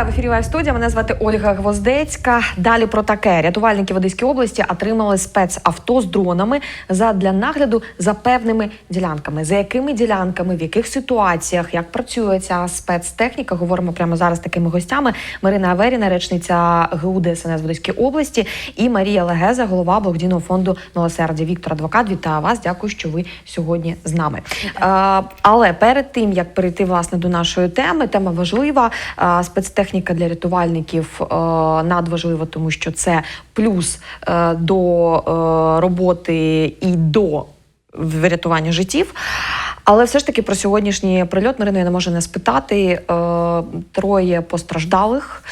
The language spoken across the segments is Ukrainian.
Вітаю в ефірі Лайв студія. Мене звати Ольга Гвоздецька. Далі про таке. Рятувальники в Одеській області отримали спецавто з дронами задля нагляду за певними ділянками. За якими ділянками, в яких ситуаціях, як працює ця спецтехніка? Говоримо прямо зараз з такими гостями. Марина Аверіна, речниця ГУ ДСНС в Одеській області, і Марія Легеза, голова благодійного фонду Милосердя. Віктор Адвокат. Вітаю вас. Дякую, що ви сьогодні з нами. Але перед тим як перейти власне до нашої теми, тема важлива. Е, спецтехніка для рятувальників е, надважлива, тому що це плюс е, до е, роботи і до врятування життів. Але все ж таки про сьогоднішній прильот Марина я не можу не спитати. Троє постраждалих.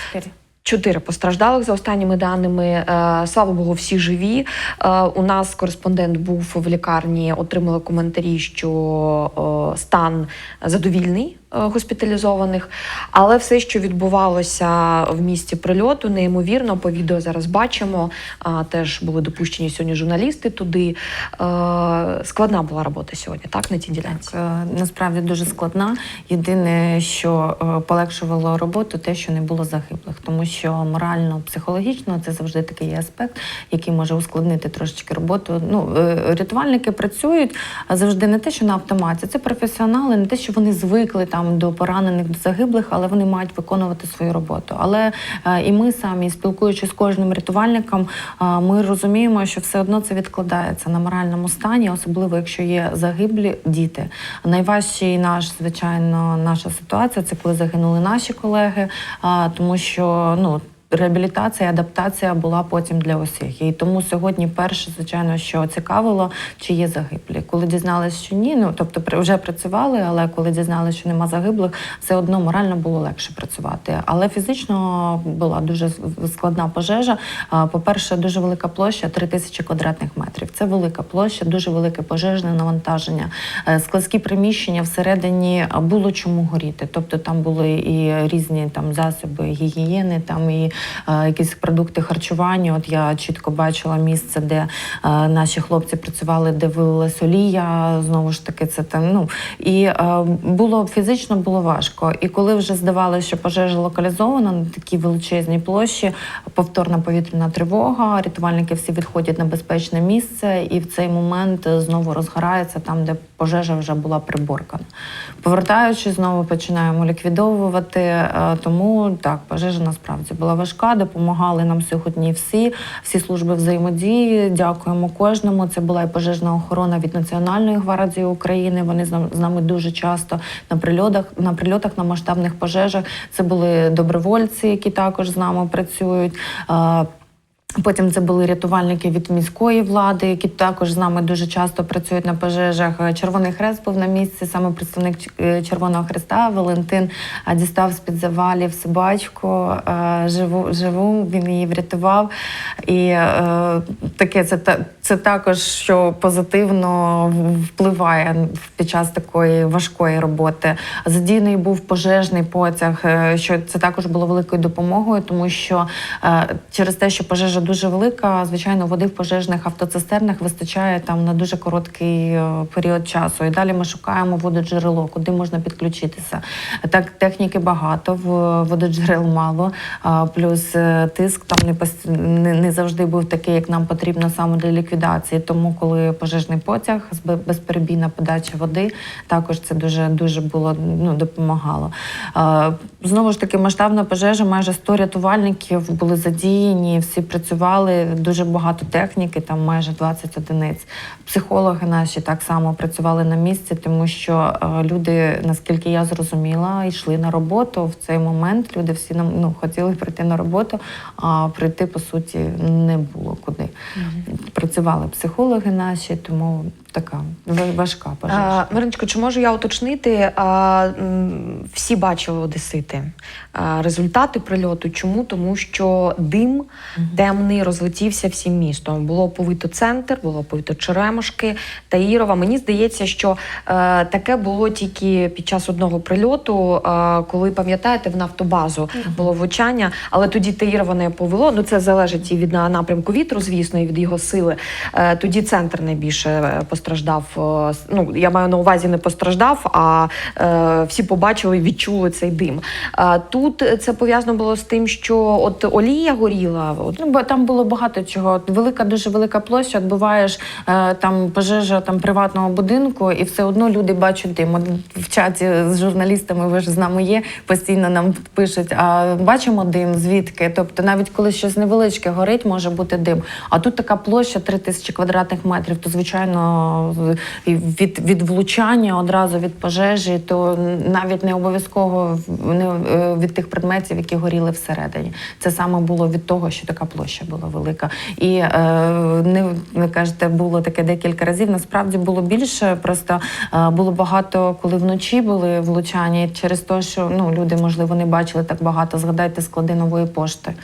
Чотири постраждалих за останніми даними. Слава Богу, всі живі. У нас кореспондент був в лікарні, отримали коментарі, що стан задовільний госпіталізованих. Але все, що відбувалося в місті прильоту, неймовірно. По відео зараз бачимо. Теж були допущені сьогодні журналісти туди. Е, Складна була робота сьогодні, так, на тій ділянці. Е, Насправді дуже складна. Єдине, що е, полегшувало роботу, те, що не було загиблих, тому що морально, психологічно це завжди такий аспект, який може ускладнити трошечки роботу. Ну е, рятувальники працюють завжди не те, що на автоматі. Це професіонали, не те, що вони звикли там до поранених, до загиблих, але вони мають виконувати свою роботу. Але е, і ми самі, спілкуючись з кожним рятувальником, е, ми розуміємо, що все одно це відкладається на моральному стані, особливо якщо є загиблі діти. Найважчий наш, звичайно, наша ситуація це коли загинули наші колеги, тому що ну. Реабілітація, адаптація була потім для усіх. І тому сьогодні перше, звичайно, що цікавило, чи є загиблі. Коли дізналися, що ні, ну тобто вже працювали, але коли дізналися, що нема загиблих, все одно морально було легше працювати. Але фізично була дуже складна пожежа. По-перше, дуже велика площа 3 тисячі квадратних метрів. Це велика площа, дуже велике пожежне навантаження. Е, Складські приміщення всередині було чому горіти. Тобто там були і різні там засоби гігієни, там і якісь продукти харчування. От я чітко бачила місце, де е, наші хлопці працювали, де вилилась олія. Знову ж таки, це там. Ну і е, було фізично було важко. І коли вже здавалося, що пожежа локалізована на такій величезній площі, повторна повітряна тривога, рятувальники всі відходять на безпечне місце, і в цей момент е, знову розгорається там, де пожежа вже була приборкана. Повертаючись, знову починаємо ліквідовувати. е, Тому так, пожежа насправді була важка. Допомагали нам сьогодні всі, всі служби взаємодії. Дякуємо кожному. Це була і пожежна охорона від Національної гвардії України. Вони з нами дуже часто на прильотах, на прильотах, на масштабних пожежах. Це були добровольці, які також з нами працюють. Е, Потім це були рятувальники від міської влади, які також з нами дуже часто працюють на пожежах. Червоний хрест був на місці. Саме представник е, Червоного Хреста Валентин а, дістав з під завалів собачку е, живу, живу. Він її врятував. І е, таке це та- це також що позитивно впливає під час такої важкої роботи. Задійний був пожежний потяг, е, що це також було великою допомогою, тому що е, через те, що пожежа дуже велика, звичайно, води в пожежних автоцистернах вистачає там на дуже короткий е, період часу. І далі ми шукаємо вододжерело, куди можна підключитися. Так, техніки багато, вододжерел мало. Плюс тиск там не, не завжди був такий, як нам потрібно саме для ліквідації. Тому, коли пожежний потяг безперебійна подача води, також це дуже дуже було ну, допомагало. Знову ж таки, масштабна пожежа, майже 100 рятувальників були задіяні, всі працювали, дуже багато техніки, там майже 20 одиниць. Психологи наші так само працювали на місці, тому що е, люди, наскільки я зрозуміла, йшли на роботу в цей момент. Люди всі ну, хотіли прийти на роботу, а прийти по суті не було куди. Працювали психологи наші, тому така ва- важка пожежа. А, Мариночко, чи можу я уточнити? А, всі бачили одесити а, результати прильоту. Чому? Тому що дим темний розлетівся всім містом. Було повито центр, було повито Черемошки та Ірова. Мені здається, що е, таке було тільки під час одного прильоту, е, коли пам'ятаєте, в нафтобазу було влучання, але тоді Таїрова не повело. Ну це залежить і від напрямку вітру, звісно, і від його сили. Е, тоді центр найбільше е, постраждав. Постраждав. е, Ну я маю на увазі не постраждав, а е, всі побачили, відчули цей дим. Е, тут це пов'язано було з тим, що от олія горіла. От, Ну, там було багато чого. Велика, дуже велика площа. Відбуваєш е, там пожежа там приватного будинку, і все одно люди бачать дим. От в чаті з журналістами, ви ж з нами є, постійно нам пишуть, а бачимо дим, звідки? Тобто, навіть коли щось невеличке горить, може бути дим. А тут така площа 3 тисячі квадратних метрів, то звичайно від, від влучання одразу від пожежі, то навіть не обов'язково не е, від тих предметів, які горіли всередині. Це саме було від того, що така площа була велика. І е, не ви кажете, було таке декілька разів. Насправді було більше. Просто е, було багато, коли вночі були влучання, через те, що ну люди можливо не бачили так багато. Згадайте склади нової пошти.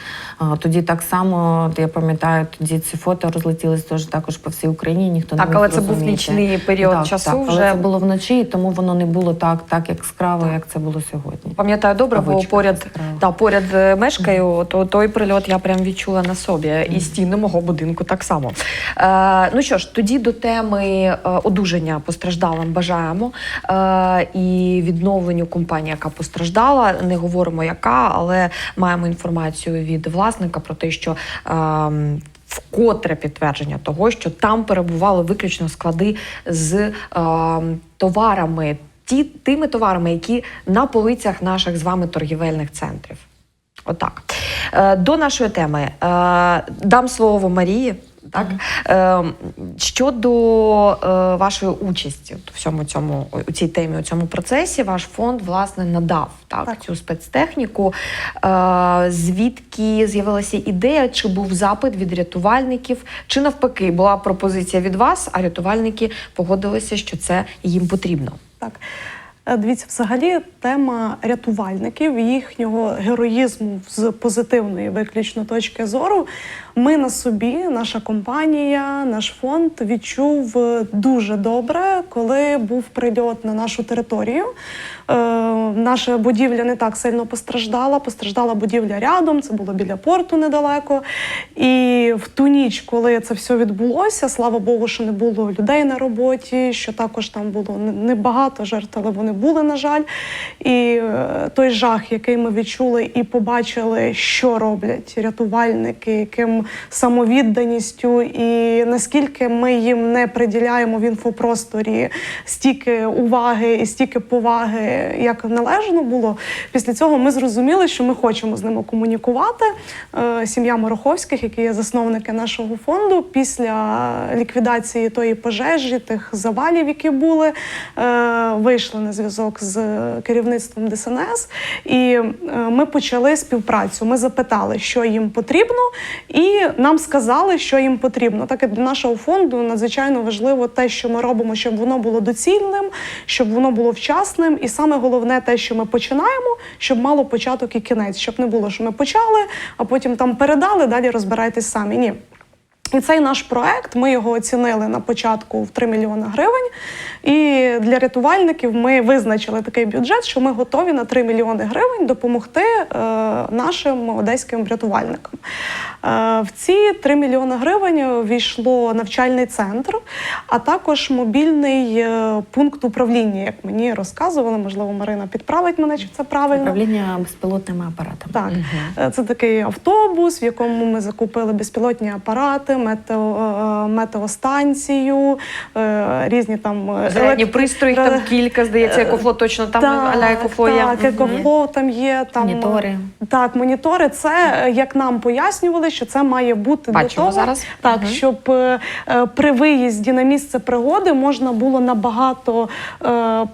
Е, тоді так само, я пам'ятаю, тоді ці фото розлетілись теж також по всій Україні. Ніхто Так, не але це був зрозуміти. нічний період так, часу Так, але вже. це було вночі, і тому воно не було так, так яскраво, як це було сьогодні. Пам'ятаю добре, бо поряд, та, поряд е, мешкаю, то той прильот я прям відчула на собі. І стіни мого будинку так само. Е, ну що ж, тоді до теми е, одужання постраждалим бажаємо. Е, і відновленню компанії, яка постраждала. Не говоримо яка, але маємо інформацію від власника про те, що. Е, Вкотре підтвердження того, що там перебували виключно склади з е, товарами, ті, тими товарами, які на полицях наших з вами торгівельних центрів. Отак. Е, до нашої теми е, дам слово Марії. Так е, щодо е, вашої участі у всьому цьому у цій темі, у цьому процесі, ваш фонд власне надав так, Так. цю спецтехніку. Е, звідки з'явилася ідея? Чи був запит від рятувальників, чи навпаки була пропозиція від вас, а рятувальники погодилися, що це їм потрібно? Так. Дивіться, взагалі тема рятувальників, їхнього героїзму з позитивної виключно точки зору. Ми на собі, наша компанія, наш фонд відчув е, дуже добре, коли був прильот на нашу територію. Е, наша будівля не так сильно постраждала. Постраждала будівля рядом, це було біля порту недалеко. І в ту ніч, коли це все відбулося, слава Богу, що не було людей на роботі, що також там було небагато жертв, але вони були, на жаль. І е, той жах, який ми відчули і побачили, що роблять рятувальники, яким самовідданістю, і наскільки ми їм не приділяємо в інфопросторі стільки уваги і стільки поваги, як належно було. Після цього ми зрозуміли, що ми хочемо з ними комунікувати. Е, Сім'я Мороховських, які є засновники нашого фонду, після ліквідації тої пожежі, тих завалів, які були, е, вийшли на зв'язок з керівництвом ДСНС, і е, ми почали співпрацю. Ми запитали, що їм потрібно, і нам сказали, що їм потрібно. Так і для нашого фонду надзвичайно важливо те, що ми робимо, щоб воно було доцільним, щоб воно було вчасним, і саме головне те, що ми починаємо, щоб мало початок і кінець, щоб не було, що ми почали, а потім там передали, далі розбирайтесь самі. Ні. І цей наш проект ми його оцінили на початку в 3 мільйони гривень. І для рятувальників ми визначили такий бюджет, що ми готові на 3 мільйони гривень допомогти е, нашим одеським рятувальникам. Е, в ці 3 мільйони гривень війшло навчальний центр, а також мобільний е, пункт управління, як мені розказували. Можливо, Марина підправить мене, чи це правильно. Управління безпілотними апаратами. Так, Е, це такий автобус, в якому ми закупили безпілотні апарати, метео, е, метеостанцію, е, різні там е, Зарядні пристрої, там кілька, здається, екофло точно там аля екофло є. Так, екофло там є. Там, Монітори. Так, монітори. Це, як нам пояснювали, що це має бути Бачимо для того, зараз. Так, Мгм. щоб при виїзді на місце пригоди можна було набагато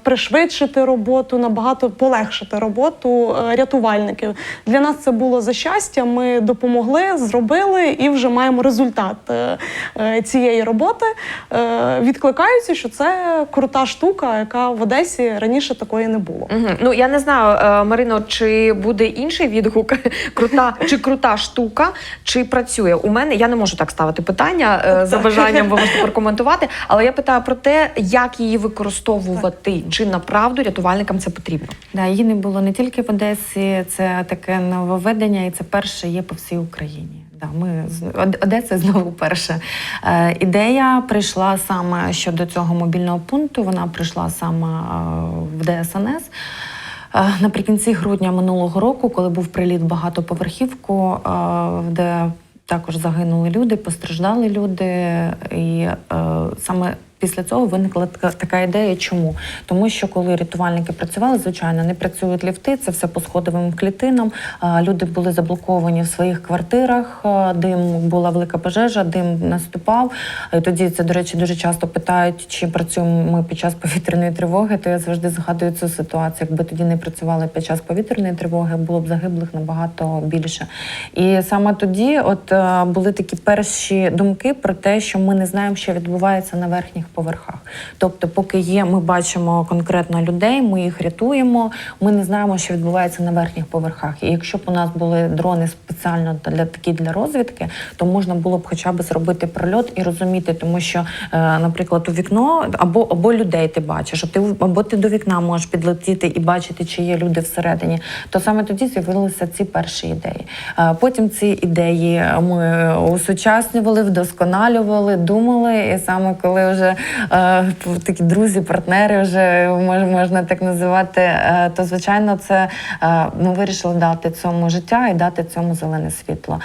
пришвидшити роботу, набагато полегшити роботу рятувальників. Для нас це було за щастя. Ми допомогли, зробили і вже маємо результат е, е, цієї роботи. Е, відкликаються, що це крута штука, яка в Одесі раніше такої не було. Угу. Ну я не знаю, е, Марино, чи буде інший відгук, крута чи крута штука, чи працює. У мене я не можу так ставити питання е, за бажанням, ви можете прокоментувати. Але я питаю про те, як її використовувати, чи направду рятувальникам це потрібно. Да, її не було не тільки в Одесі, це таке нововведення, і це перше є по всій Україні. Да, ми Одеса знову перша. Е, ідея прийшла саме щодо цього мобільного пункту. Вона прийшла саме е, в ДСНС. Е, Наприкінці грудня минулого року, коли був приліт багатоповерхівку, де також загинули люди, постраждали люди, і саме після цього виникла така, така ідея. Чому? Тому що коли рятувальники працювали, звичайно, не працюють ліфти, це все по сходовим клітинам. Люди були заблоковані в своїх квартирах, дим була велика пожежа, дим наступав. І тоді це, до речі, дуже часто питають, чи працюємо ми під час повітряної тривоги. То я завжди згадую цю ситуацію. Якби тоді не працювали під час повітряної тривоги, було б загиблих набагато більше. І саме тоді, от е, були такі перші думки про те, що ми не знаємо, що відбувається на верхніх поверхах. Тобто, поки є, ми бачимо конкретно людей, ми їх рятуємо. Ми не знаємо, що відбувається на верхніх поверхах. І якщо б у нас були дрони спеціально для такі для розвідки, то можна було б хоча б зробити прольот і розуміти, тому що, е, наприклад, у вікно або або людей ти бачиш, ти або ти до вікна можеш підлетіти і бачити, чи є люди всередині. То саме тоді з'явилися ці перші ідеї. Е, Потім ці ідеї ми усучаснювали, вдосконалювали, думали. І саме коли вже такі друзі, партнери, вже можна так називати, е, то звичайно, це е, ми вирішили дати цьому життя і дати цьому зелене світло.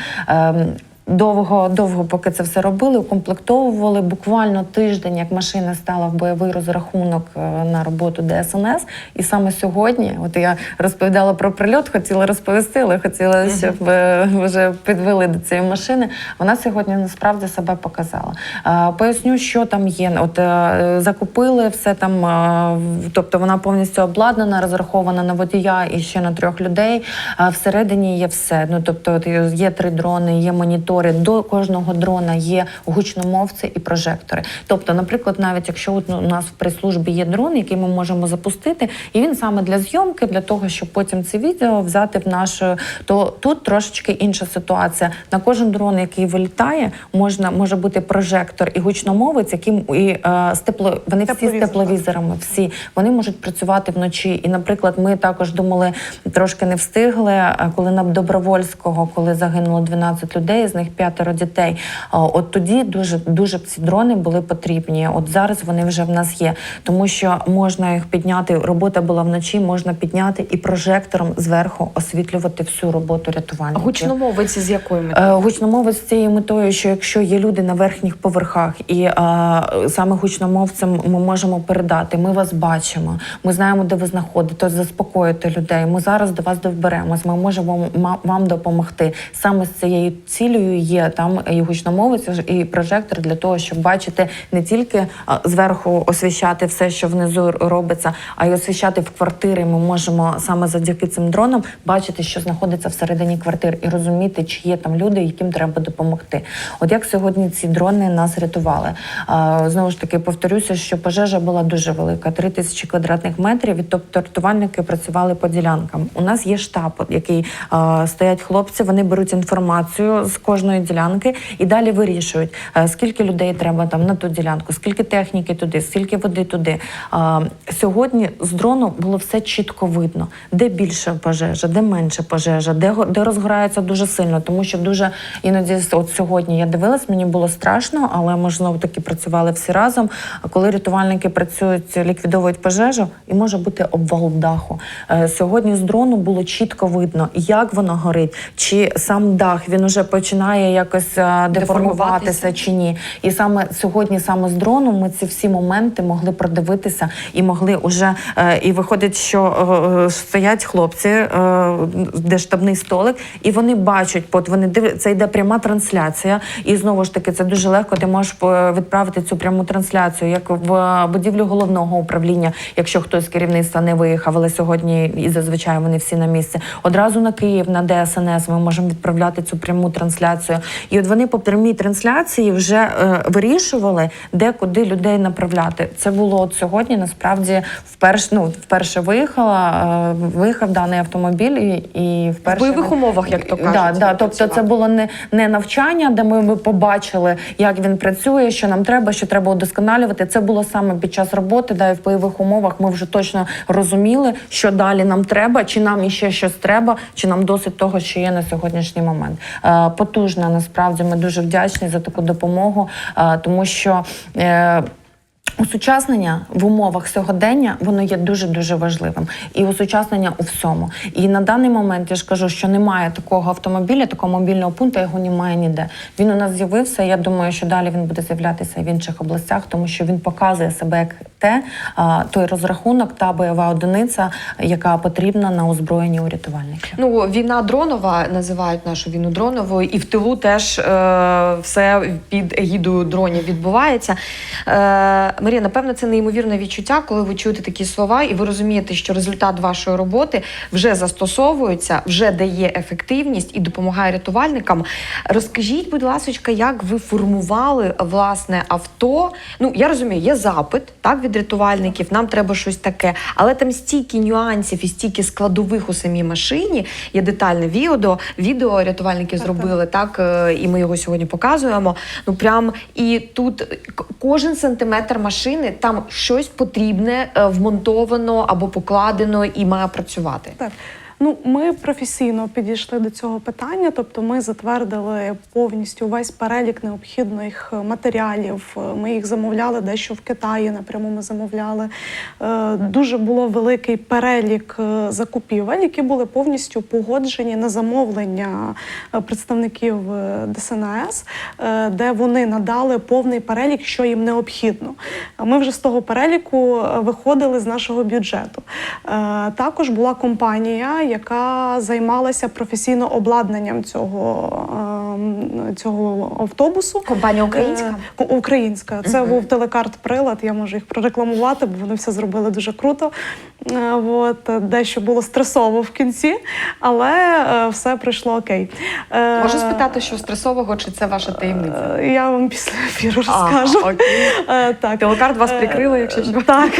Довго, довго, поки це все робили, укомплектовували буквально тиждень, як машина стала в бойовий розрахунок е, на роботу ДСНС. І саме сьогодні, от я розповідала про прильот, хотіла розповісти, але хотіла, щоб е, вже підвели до цієї машини. Вона сьогодні насправді себе показала. Е, Поясню, що там є. От закупили все там, тобто вона повністю обладнана, розрахована на водія і ще на трьох людей. А всередині є все. Ну тобто, є три дрони, є монітори. До кожного дрона є гучномовці і прожектори. Тобто, наприклад, навіть якщо от, ну, у нас в прес-службі є дрон, який ми можемо запустити, і він саме для зйомки, для того, щоб потім це відео взяти в нашу, то тут трошечки інша ситуація. На кожен дрон, який вилітає, можна може бути прожектор і гучномовець, яким і е, з тепло вони всі з тепловізорами, всі вони можуть працювати вночі. І, наприклад, ми також думали, трошки не встигли. Коли на Добровольського, коли загинуло 12 людей, з них п'ятеро дітей. От тоді дуже дуже б ці дрони були потрібні. От зараз вони вже в нас є, тому що можна їх підняти. Робота була вночі, можна підняти і прожектором зверху освітлювати всю роботу рятувальників. Гучномовець з якою метою? Е, Гучномовець з цією метою, що якщо є люди на верхніх поверхах, і е, саме гучномовцям ми можемо передати, ми вас бачимо, ми знаємо, де ви знаходитесь, заспокоїти людей. Ми зараз до вас доберемось, ми можемо вам допомогти. Саме з цією цілею є там і гучномовець, і прожектор для того, щоб бачити не тільки зверху освіщати все, що внизу робиться, а й освіщати в квартири. Ми можемо саме завдяки цим дронам бачити, що знаходиться всередині квартир, і розуміти, чи є там люди, яким треба допомогти. От як сьогодні ці дрони нас рятували. Знову ж таки, повторюся, що пожежа була дуже велика 3 тисячі квадратних метрів. Тобто рятувальники працювали по ділянкам. У нас є штаб, який стоять хлопці. Вони беруть інформацію з кожної ділянки і далі вирішують, скільки людей треба там на ту ділянку, скільки техніки туди, скільки води туди. Сьогодні з дрону було все чітко видно, де більше пожежа, де менше пожежа, де де розгорається дуже сильно, тому що дуже іноді от сьогодні я дивилась, мені було страшно, але ми ж знову таки працювали всі разом. Коли рятувальники працюють, ліквідовують пожежу, і може бути обвал даху. Е, Сьогодні з дрону було чітко видно, як воно горить, чи сам дах він уже починає якось е, деформуватися чи ні. І саме сьогодні, саме з дрону, ми ці всі моменти могли продивитися і могли уже е, і виходить, що е, стоять хлопці, де штабний столик, і вони бачать, от вони див... це йде пряма трансляція. І знову ж таки, це дуже легко. Ти можеш відправити цю пряму трансляцію, як в будівлю головного управління, якщо хтось з керівництва не виїхав, але сьогодні і зазвичай вони всі на місці. Одразу на Київ, на ДСНС ми можемо відправляти цю пряму трансляцію. І от вони по прямій трансляції вже е, вирішували, де куди людей направляти. Це було от сьогодні. Насправді вперше, ну вперше виїхала, е, виїхав даний автомобіль і, і вперше В бойових умовах, як то кажуть, да, тобто це було не, не навчання, де ми, ми побачили, як він працює, що нам треба, що треба удосконалювати. Це було саме під час роботи, да, і в бойових умовах ми вже точно розуміли, що далі нам треба, чи нам іще щось треба, чи нам досить того, що є на сьогоднішній момент. Е, потужний потужна. Насправді ми дуже вдячні за таку допомогу, е, тому що. Усучаснення в умовах сьогодення воно є дуже дуже важливим, і усучаснення у всьому. І на даний момент я ж кажу, що немає такого автомобіля, такого мобільного пункту, його немає ніде. Він у нас з'явився. Я думаю, що далі він буде з'являтися в інших областях, тому що він показує себе як те, а, той розрахунок, та бойова одиниця, яка потрібна на озброєнні у рятувальників. Ну, війна дронова називають нашу війну дроновою, і в тилу теж е, все під егідою дронів відбувається. Е, Марія, напевно, це неймовірне відчуття, коли ви чуєте такі слова, і ви розумієте, що результат вашої роботи вже застосовується, вже дає ефективність і допомагає рятувальникам. Розкажіть, будь ласка, як ви формували власне авто? Ну я розумію, є запит так від рятувальників. Нам треба щось таке, але там стільки нюансів і стільки складових у самій машині. Є детальне відео. Відео рятувальники зробили так, е, і ми його сьогодні показуємо. Ну прям і тут кожен сантиметр машини там щось потрібне е, вмонтовано або покладено і має працювати. Так. Ну, ми професійно підійшли до цього питання, тобто ми затвердили повністю весь перелік необхідних е, матеріалів. Е, Ми їх замовляли дещо в Китаї, напряму ми замовляли. Е, Дуже було великий перелік закупівель, які були повністю погоджені на замовлення представників ДСНС, де вони надали повний перелік, що їм необхідно. Ми вже з того переліку виходили з нашого бюджету. Також була компанія, яка займалася професійно обладнанням цього, ем, цього автобусу. Компанія українська? Е, ко- Українська. Це був телекарт прилад. Я можу їх прорекламувати, бо вони все зробили дуже круто. Е, От, дещо було стресово в кінці, але е, все пройшло окей. Можу спитати, що стресового, чи це ваша таємниця? Я вам після ефіру А, розкажу. окей. Е, Так. Телекарт вас прикрила, якщо що. Так.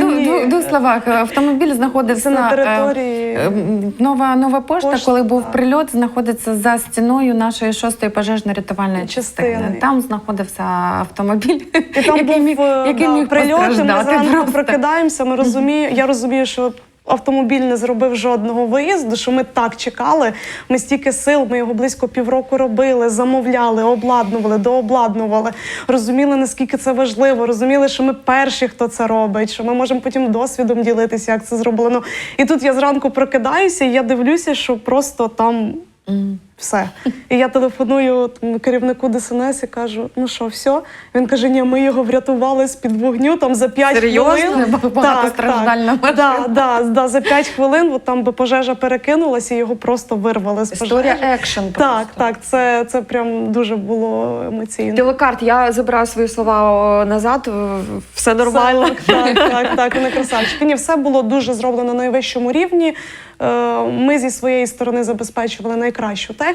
Ду- ду- Двох словах автомобіль знаходився на території е, нова нова пошта, Пошта, коли був прильот, знаходиться за стіною нашої шостої пожежно-рятувальної частини. Частини. Там знаходився автомобіль, І там який був міг, е, який да, міг прильот, і ми зранку просто. прокидаємося. Ми розуміємо, я розумію, що. Автомобіль не зробив жодного виїзду, що ми так чекали. Ми стільки сил, ми його близько півроку робили, замовляли, обладнували, дообладнували. Розуміли, наскільки це важливо. Розуміли, що ми перші, хто це робить, що ми можемо потім досвідом ділитися, як це зроблено. І тут я зранку прокидаюся, і я дивлюся, що просто там все. І я телефоную там, керівнику ДСНС і кажу: ну що, все? Він каже: ні, ми його врятували з під вогню там за 5 Серйозно? хвилин. Багатостраждальна так, да, да, да, за 5 хвилин от там би пожежа перекинулася, і його просто вирвали з Історія екшен. Так, просто. так, це, це прям дуже було емоційно. Телекарт, я забираю свої слова о, назад. Все нормально. Так, так, так, так, вони красавчики. Ні, все було дуже зроблено на найвищому рівні. Е, Ми зі своєї сторони забезпечували найкращу техніку.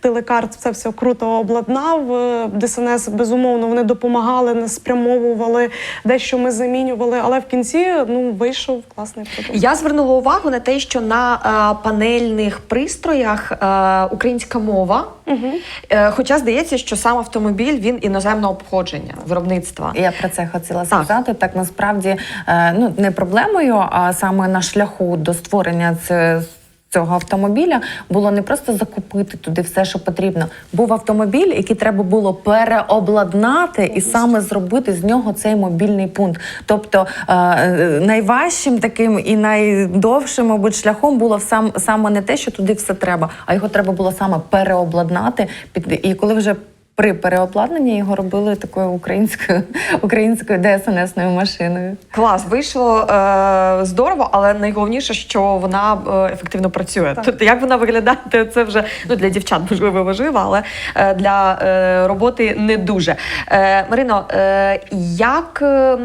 Телекарт це все круто обладнав. Е, ДСНС, безумовно, вони допомагали, нас спрямовували, дещо ми замінювали. Але в кінці ну вийшов класний продукт. Я звернула увагу на те, що на е, панельних пристроях е, українська мова. Е, хоча здається, що сам автомобіль він іноземного походження виробництва. Я про це хотіла сказати. Так насправді е, ну не проблемою, а саме на шляху до створення це. Цього автомобіля було не просто закупити туди все, що потрібно. Був автомобіль, який треба було переобладнати і саме зробити з нього цей мобільний пункт. Тобто е, е, найважчим таким і найдовшим, мабуть, шляхом було сам саме не те, що туди все треба, а його треба було саме переобладнати. І коли вже при переобладнанні його робили такою українською українською ДСНСною машиною. Клас, вийшло е, здорово, але найголовніше, що вона е, ефективно працює. Так. Тобто, як вона виглядає, це вже ну для дівчат можливо важливо, але е, для е, роботи не дуже. Е, Марино, е, як е,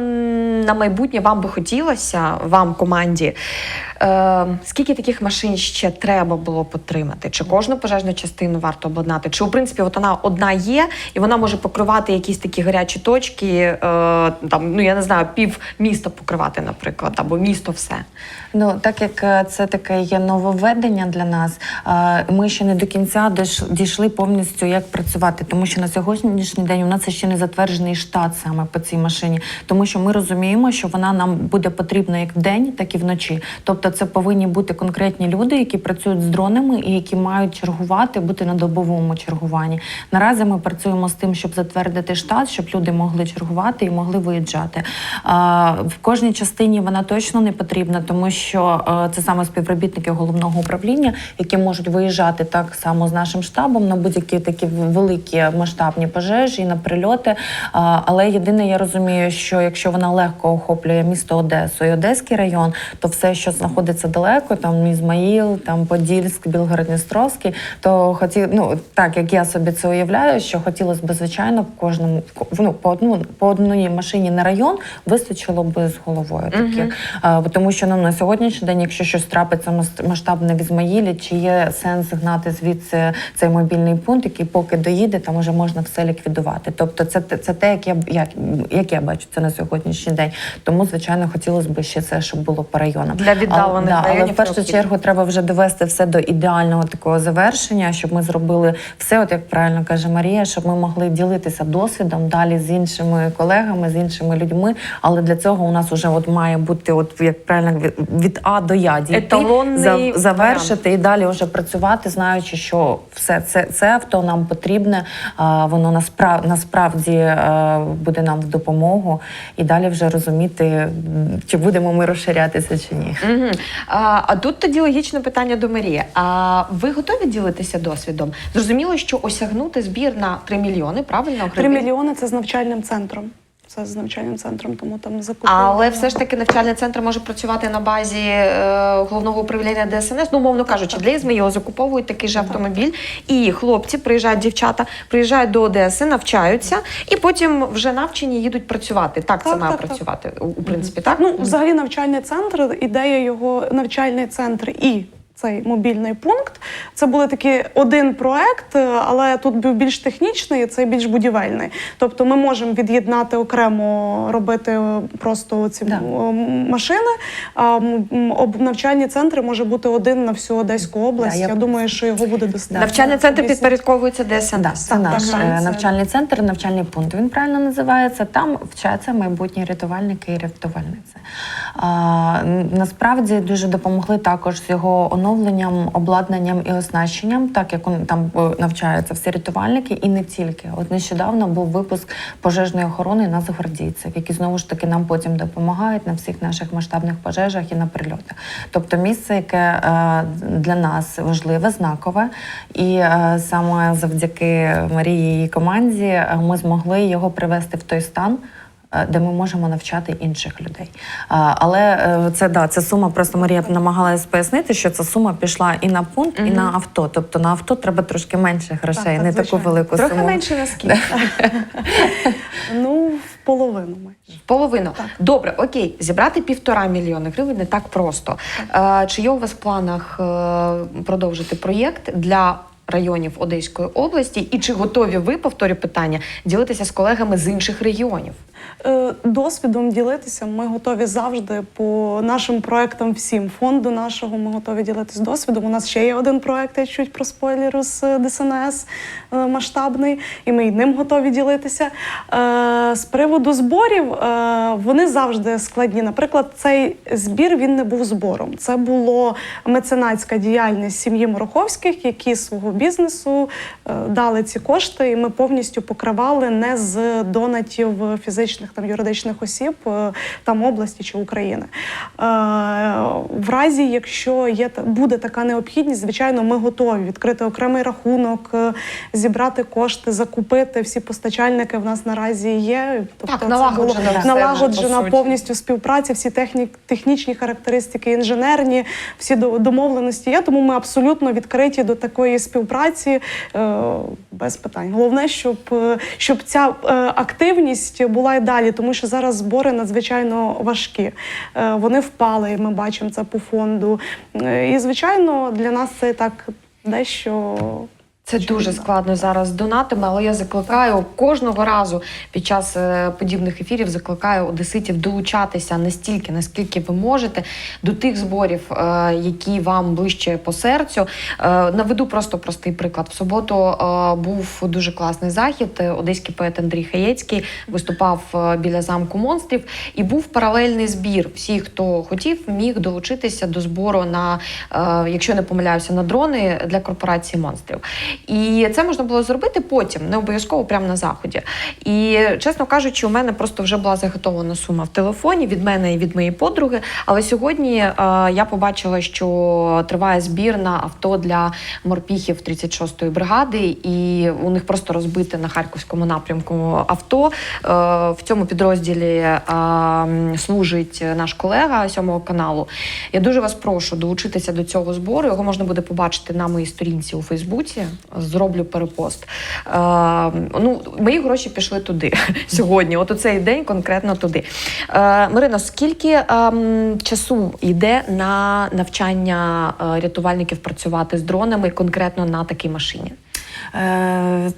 на майбутнє вам би хотілося, вам команді? Е, скільки таких машин ще треба було потримати? Чи кожну пожежну частину варто обладнати? Чи в принципі от вона одна є, і вона може покривати якісь такі гарячі точки, е, там ну я не знаю, пів міста покривати, наприклад, або місто все. Ну, так як е, це таке є нововведення для нас, е, ми ще не до кінця дійш- дійшли повністю, як працювати, тому що на сьогоднішній день у нас ще не затверджений штат саме по цій машині, тому що ми розуміємо, що вона нам буде потрібна як вдень, так і вночі. Тобто, це повинні бути конкретні люди, які працюють з дронами і які мають чергувати, бути на добовому чергуванні. Наразі ми працюємо з тим, щоб затвердити штат, щоб люди могли чергувати і могли виїжджати. В кожній частині вона точно не потрібна, тому що е, це саме співробітники головного управління, які можуть виїжджати так само з нашим штабом на будь-які такі великі масштабні пожежі, на прильоти. Але єдине, я розумію, що якщо вона легко охоплює місто Одесу і Одеський район, то все, що знаходиться далеко, там Ізмаїл, там Подільськ, Білгород-Дністровський, то хотів, ну так як я собі це уявляю, що хотілося б звичайно кожному ну, по одну по одній машині на район вистачило б з головою таких. Бо тому що ну, на сьогоднішній день, якщо щось трапиться мас- масштабне в Ізмаїлі, чи є сенс гнати звідси цей мобільний пункт, який поки доїде, там уже можна все ліквідувати. Тобто, це, це те, як я як, як я бачу це на сьогоднішній день. Тому, звичайно, хотілося б ще це, щоб було по районам. Для віддалених але, да, але в першу чергу треба вже довести все до ідеального такого завершення, щоб ми зробили все, от як правильно каже Марія, щоб ми могли ділитися досвідом далі з іншими колегами, з іншими людьми. Але для цього у нас вже от має бути, от як правильно від- А до Я дійти, Еталонний завершити і далі вже працювати, знаючи, що все це, це авто нам потрібне, воно насправ, насправді е, буде нам в допомогу, і далі вже розуміти, чи будемо ми розширятися чи ні. Угу. А, а тут тоді логічне питання до Марії. А ви готові ділитися досвідом? Зрозуміло, що осягнути збір на 3 мільйони, правильно? 3 мільйони це з навчальним центром. Це з навчальним центром, тому там закупили. Але все ж таки навчальний центр може працювати на базі е, головного управління ДСНС. Ну, умовно кажучи, для Ізмаїла закуповують такий же автомобіль, і хлопці приїжджають, дівчата приїжджають до Одеси, навчаються, і потім вже навчені їдуть працювати. Так, це Так, має так, так. працювати у принципі. Так Ну, взагалі, навчальний центр, ідея його навчальний центр і цей мобільний пункт. Це були такі один проект, е, але тут був більш технічний, цей більш будівельний. Тобто ми можемо від'єднати окремо, робити е, просто ці Да. машини. А навчальні центри може бути один на всю Одеську область. я я думаю, що його буде достатньо. навчальний центр підпорядковується ДСНС. Да, це наш так, е, це- навчальний центр, навчальний пункт. Він правильно називається. Там вчаться майбутні рятувальники і рятувальниці. А, насправді дуже допомогли також з його оновленням, обладнанням і оснащенням, так як там е, навчаються всі рятувальники, і не тільки. От нещодавно був випуск пожежної охорони нацгвардійців, які знову ж таки нам потім допомагають на всіх наших масштабних пожежах і на прильотах. Тобто місце, яке е, для нас важливе, знакове, і е, саме завдяки Марії і її команді ми змогли його привести в той стан. Е, Де ми можемо навчати інших людей, але е, це да, це сума. Просто Марія намагалась пояснити, що ця сума пішла і на пункт, і на авто. Тобто на авто треба трошки менше грошей, Так, так, не таку велику Трохи суму. менше на скільки? Ну, в половину майже. Половину. Добре, окей, зібрати півтора мільйони гривень не так просто. Е, чи є у вас в планах продовжити проєкт для районів Одеської області? І чи готові ви, повторю питання, ділитися з колегами з інших регіонів? Е, Досвідом ділитися ми готові завжди по нашим проектам всім. Фонду нашого ми готові ділитися досвідом. У нас ще є один проект, я чуть про спойлеру з е, ДСНС е, масштабний, і ми й ним готові ділитися. З приводу зборів вони завжди складні. Наприклад, цей збір він не був збором. Це було меценатська діяльність сім'ї Мороховських, які свого бізнесу е, дали ці кошти, і ми повністю покривали не з донатів фізичних там юридичних осіб е, там області чи України. Е, В разі, якщо є буде така необхідність, звичайно, ми готові відкрити окремий рахунок, зібрати кошти, закупити. Всі постачальники в нас наразі є. Тобто Так, налагоджено все налагоджена по повністю співпраця, всі техні, технічні характеристики, інженерні, всі до- домовленості є. Тому ми абсолютно відкриті до такої співпраці е, без питань. Головне, щоб, е, щоб ця е, активність була і далі, тому що зараз збори надзвичайно важкі. Вони впали, ми бачимо це по фонду. І звичайно, для нас це так дещо. Це дуже складно зараз донатами, але я закликаю кожного разу під час е, подібних ефірів закликаю одеситів долучатися настільки, наскільки ви можете, до тих зборів, е, які вам ближче по серцю. Е, Наведу просто простий приклад. В суботу був дуже класний захід. Одеський поет Андрій Хаєцький виступав біля замку монстрів, і був паралельний збір. Всі, хто хотів, міг долучитися до збору на, якщо не помиляюся, на дрони для корпорації монстрів. І це можна було зробити потім, не обов'язково прямо на заході. І чесно кажучи, у мене просто вже була заготовлена сума в телефоні від мене і від моєї подруги. Але сьогодні е, я побачила, що триває збір на авто для морпіхів 36-ї бригади, і у них просто розбите на харківському напрямку авто. Е, в цьому підрозділі е, служить наш колега сьомого каналу. Я дуже вас прошу долучитися до цього збору. Його можна буде побачити на моїй сторінці у Фейсбуці. Зроблю перепост. Е, ну, мої гроші пішли туди сьогодні. От у цей день конкретно туди. Е, Марино, скільки ем, часу йде на навчання е, рятувальників працювати з дронами конкретно на такій машині? Е,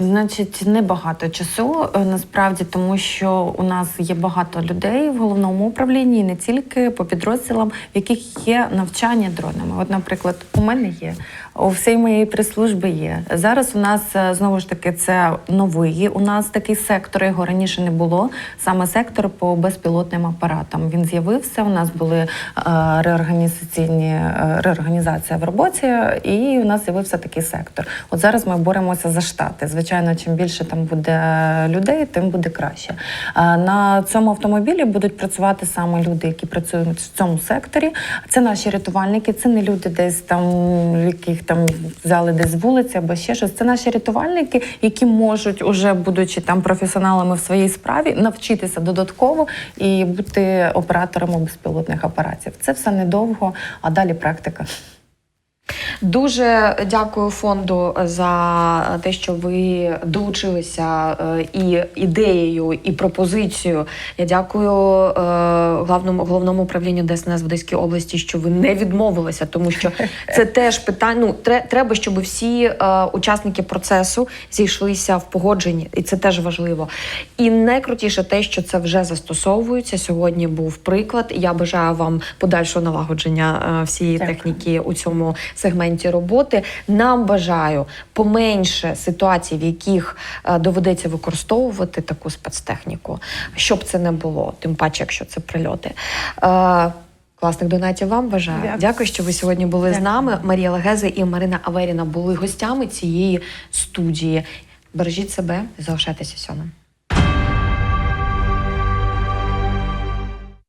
Значить, небагато часу е, насправді, тому що у нас є багато людей в головному управлінні, і не тільки по підрозділам, в яких є навчання дронами. От, наприклад, у мене є, у всій моєї прес-служби є. Зараз у нас е, знову ж таки це новий. У нас такий сектор, його раніше не було. Саме сектор по безпілотним апаратам. Він з'явився. У нас були е, реорганізаційні е, реорганізація в роботі, і у нас з'явився такий сектор. От зараз ми боремося за штати. Звичайно, чим більше там буде людей, тим буде краще. На цьому автомобілі будуть працювати саме люди, які працюють в цьому секторі. Це наші рятувальники, це не люди десь там, яких там взяли десь з вулиці або ще щось. Це наші рятувальники, які можуть, уже будучи там професіоналами в своїй справі, навчитися додатково і бути операторами безпілотних апаратів. Це все недовго, а далі практика. Дуже дякую фонду за те, що ви долучилися е, і ідеєю, і пропозицією. Я дякую е, главному головному управлінню ДСНС в Одеській області, що ви не відмовилися, тому що це теж питання. Ну тре- треба, щоб всі е, учасники процесу зійшлися в погодженні, і це теж важливо. І найкрутіше те, що це вже застосовується. Сьогодні був приклад. Я бажаю вам подальшого налагодження всієї техніки у цьому сегменті роботи. Нам бажаю поменше ситуацій, в яких е, доведеться використовувати таку спецтехніку, щоб це не було, тим паче, якщо це прильоти. Е, Класних донатів вам бажаю. Дякую, Дякую. що ви сьогодні були з нами. Марія Легезе і Марина Аверіна були гостями цієї студії. Бережіть себе залишайтеся сьомим.